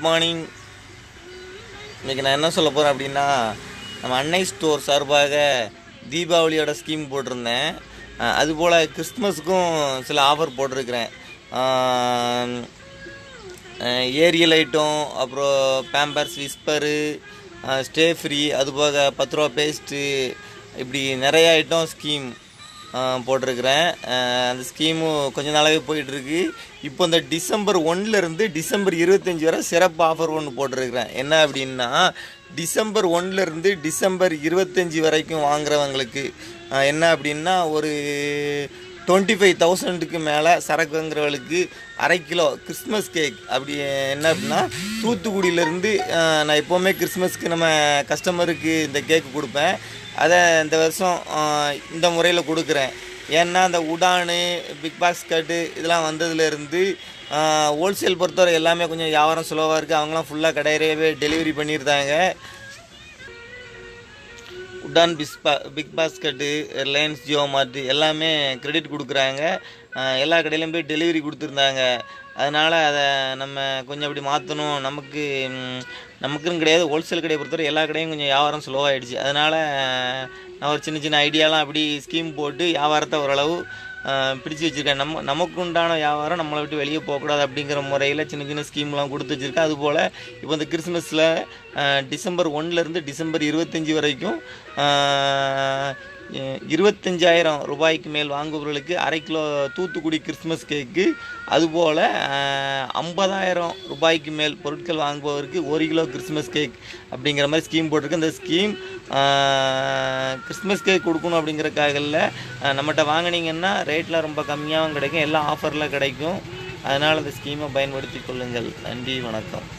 Good morning இன்றைக்கி நான் என்ன சொல்ல போகிறேன் அப்படின்னா நம்ம அன்னை ஸ்டோர் சார்பாக தீபாவளியோட ஸ்கீம் போட்டிருந்தேன். அதுபோல் கிறிஸ்மஸுக்கும் சில ஆஃபர் போட்டிருக்கிறேன். ஏரியல் ஐட்டம் அப்புறம் பேம்பர்ஸ் விஸ்பரு ஸ்டே ஃப்ரீ அதுபோக பத்து ரூபா பேஸ்ட்டு இப்படி நிறைய ஐட்டம் ஸ்கீம் போட்டிருக்கிறேன். அந்த ஸ்கீமு கொஞ்ச நாளாகவே போயிட்டுருக்கு. இப்போ இந்த டிசம்பர் ஒன்லேருந்து டிசம்பர் இருபத்தஞ்சி வரை சிறப்பு ஆஃபர் ஒன்று போட்டிருக்கிறேன். என்ன அப்படின்னா டிசம்பர் ஒன்லேருந்து டிசம்பர் இருபத்தஞ்சி வரைக்கும் வாங்குறவங்களுக்கு என்ன அப்படின்னா ஒரு டுவெண்ட்டி ஃபைவ் தௌசண்ட்டுக்கு மேலே சரக்கு அரை கிலோ கிறிஸ்மஸ் கேக் அப்படி என்ன அப்படின்னா தூத்துக்குடியிலேருந்து நான் எப்போவுமே கிறிஸ்மஸ்க்கு நம்ம கஸ்டமருக்கு இந்த கேக் கொடுப்பேன். அதை இந்த வருஷம் இந்த முறையில் கொடுக்குறேன். ஏன்னா அந்த உடானு பிக் பாஸ்கட்டு இதெல்லாம் வந்ததுலேருந்து ஹோல்சேல் பொறுத்தவரை எல்லாமே கொஞ்சம் வியாபாரம் சுலவாக இருக்குது அவங்களாம் ஃபுல்லாக கடையிலேயே டெலிவரி பண்ணியிருந்தாங்க. Udaan பிஸ்பா big basket Reliance Jio mart எல்லாமே கிரெடிட் கொடுக்குறாங்க. எல்லா கடையிலையும் போய் டெலிவரி கொடுத்துருந்தாங்க. அதனால் அதை நம்ம கொஞ்சம் அப்படி மாற்றணும் நமக்கு நமக்குன்னு கிடையாது. ஹோல்சேல் கடையை பொறுத்தவரை எல்லா கடையும் கொஞ்சம் வியாபாரம் ஸ்லோவாகிடுச்சு அதனால் நான் ஒரு சின்ன சின்ன ஐடியாலாம் அப்படி ஸ்கீம் போட்டு வியாபாரத்தை ஓரளவு பிடிச்சு வச்சுருக்கேன். நம்ம நமக்கு உண்டான வியாபாரம் நம்மளை விட்டு வெளியே போகக்கூடாது அப்படிங்கிற முறையில் சின்ன சின்ன ஸ்கீம்லாம் கொடுத்து வச்சுருக்கேன். அதுபோல் இப்போ இந்த கிறிஸ்மஸில் டிசம்பர் ஒன்லேருந்து டிசம்பர் இருபத்தஞ்சி வரைக்கும் இருபத்தஞ்சாயிரம் ரூபாய்க்கு மேல் வாங்குபவர்களுக்கு அரை கிலோ தூத்துக்குடி கிறிஸ்மஸ் கேக்கு. அதுபோல் ஐம்பதாயிரம் ரூபாய்க்கு மேல் பொருட்கள் வாங்குபவருக்கு ஒரு கிலோ கிறிஸ்மஸ் கேக் அப்படிங்கிற மாதிரி ஸ்கீம் போட்டிருக்கு. இந்த ஸ்கீம் கிறிஸ்மஸ் கேக் கொடுக்கணும் அப்படிங்கிறக்காகல இல்லை. நம்மகிட்ட வாங்குனீங்கன்னா ரேட்லாம் ரொம்ப கம்மியாகவும் கிடைக்கும். எல்லாம் ஆஃபரில் கிடைக்கும். அதனால் இந்த ஸ்கீமை பயன்படுத்தி கொள்ளுங்கள். நன்றி வணக்கம்.